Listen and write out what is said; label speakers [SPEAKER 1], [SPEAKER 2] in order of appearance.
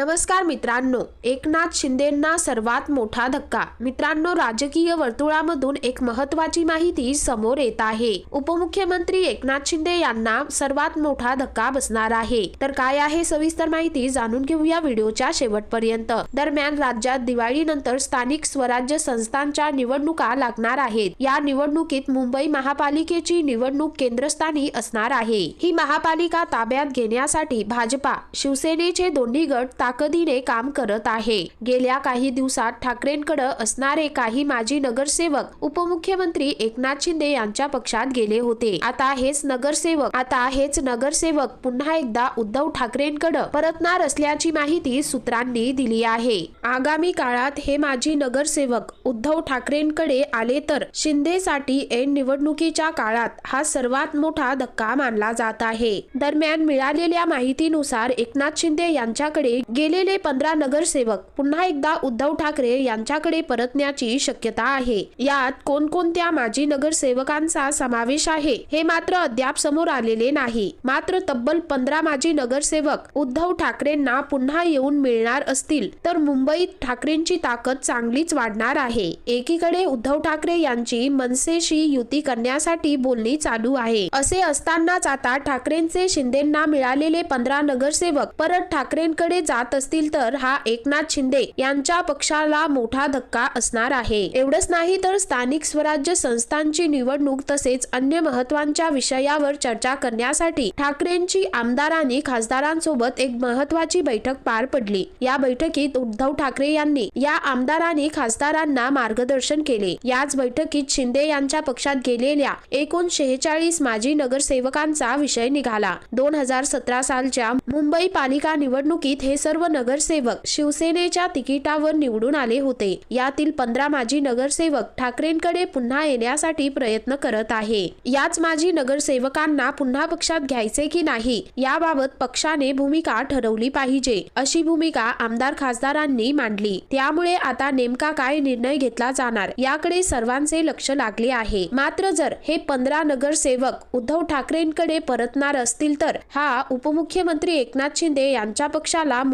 [SPEAKER 1] नमस्कार मित्रांनो एकनाथ शिंदेंना सर्वात मोठा धक्का. मित्रांनो राजकीय वर्तुळामधून एक महत्वाची माहिती समोर येत आहे. उपमुख्यमंत्री एकनाथ शिंदे यांना सर्वात मोठा धक्का बसणार आहे. तर काय आहे सविस्तर माहिती जाणून घेऊया व्हिडिओच्या शेवटपर्यंत. दरम्यान राज्यात दिवाळीनंतर स्थानिक स्वराज्य संस्थांच्या निवडणुका लागणार आहेत. या निवडणुकीत मुंबई महापालिकेची निवडणूक केंद्रस्थानी असणार आहे. ही महापालिका ताब्यात घेण्यासाठी भाजपा शिवसेनेचे दोन्ही गट ताकदीने काम करत आहे. गेल्या काही दिवसात ठाकरेंकडे असणारे काही माजी नगरसेवक उपमुख्यमंत्री एकनाथ शिंदे यांच्या पक्षात गेले होते. आता हेच नगरसेवक आता हेच नगरसेवक पुन्हा एकदा उद्धव ठाकरेंकडे परतणार असल्याची माहिती सूत्रांनी दिली आहे. आगामी काळात हे माजी नगरसेवक उद्धव ठाकरेंकडे आले तर शिंदेसाठी ऐन निवडणुकीच्या काळात हा सर्वात मोठा धक्का मानला जात आहे. दरम्यान मिळालेल्या माहितीनुसार एकनाथ शिंदे यांच्याकडे गेलेले पंधरा नगरसेवक पुन्हा एकदा उद्धव ठाकरे यांच्याकडे परतण्याची शक्यता आहे. यात कोणकोणत्या माजी नगरसेवकांचा समावेश आहे हे मात्र अद्याप समोर आलेले नाही. मात्र तब्बल पंधरा माजी नगरसेवक उद्धव ठाकरेंना पुन्हा येऊन मिळणार असतील तर मुंबईत ठाकरेंची ताकद चांगलीच वाढणार आहे. एकीकडे उद्धव ठाकरे यांची मनसेशी युती करण्यासाठी बोलणी चालू आहे. असे असतानाच आता ठाकरेंचे शिंदेंना मिळालेले पंधरा नगरसेवक परत ठाकरेंकडे जा जात असतील तर हा एकनाथ शिंदे यांच्या पक्षाला मोठा धक्का असणार आहे. एवढंच नाही तर स्थानिक स्वराज्य संस्थांची निवडणूक तसेच अन्य महत्त्वाच्या विषयावर चर्चा करण्यासाठी ठाकरेंची आमदारांनी खासदारांसोबत एक महत्वाची बैठक पार पडली. या बैठकीत उद्धव ठाकरे यांनी या आमदारांनी खासदारांना मार्गदर्शन केले. याच बैठकीत शिंदे यांच्या पक्षात गेलेल्या एकूण शेहेचाळीस माजी नगरसेवकांचा विषय निघाला. दोन हजार सतरा सालच्या मुंबई पालिका निवडणुकीत हे सर्व नगरसेवक शिवसेनेच्या तिकिटावर निवडून आले होते. यातील पंधरा माजी नगरसेवक ठाकरेंकडे पुन्हा येण्यासाठी प्रयत्न करत आहे. याच माजी नगरसेवकांना पुन्हा पक्षात घ्यायचे की नाही याबाबत पक्षाने भूमिका ठरवली पाहिजे अशी भूमिका आमदार खासदारांनी मांडली. त्यामुळे आता नेमका काय निर्णय घेतला जाणार याकडे सर्वांचे लक्ष लागले आहे. मात्र जर हे पंधरा नगरसेवक उद्धव ठाकरेंकडे परतणार असतील तर हा उपमुख्यमंत्री एकनाथ शिंदे यांच्या पक्षाला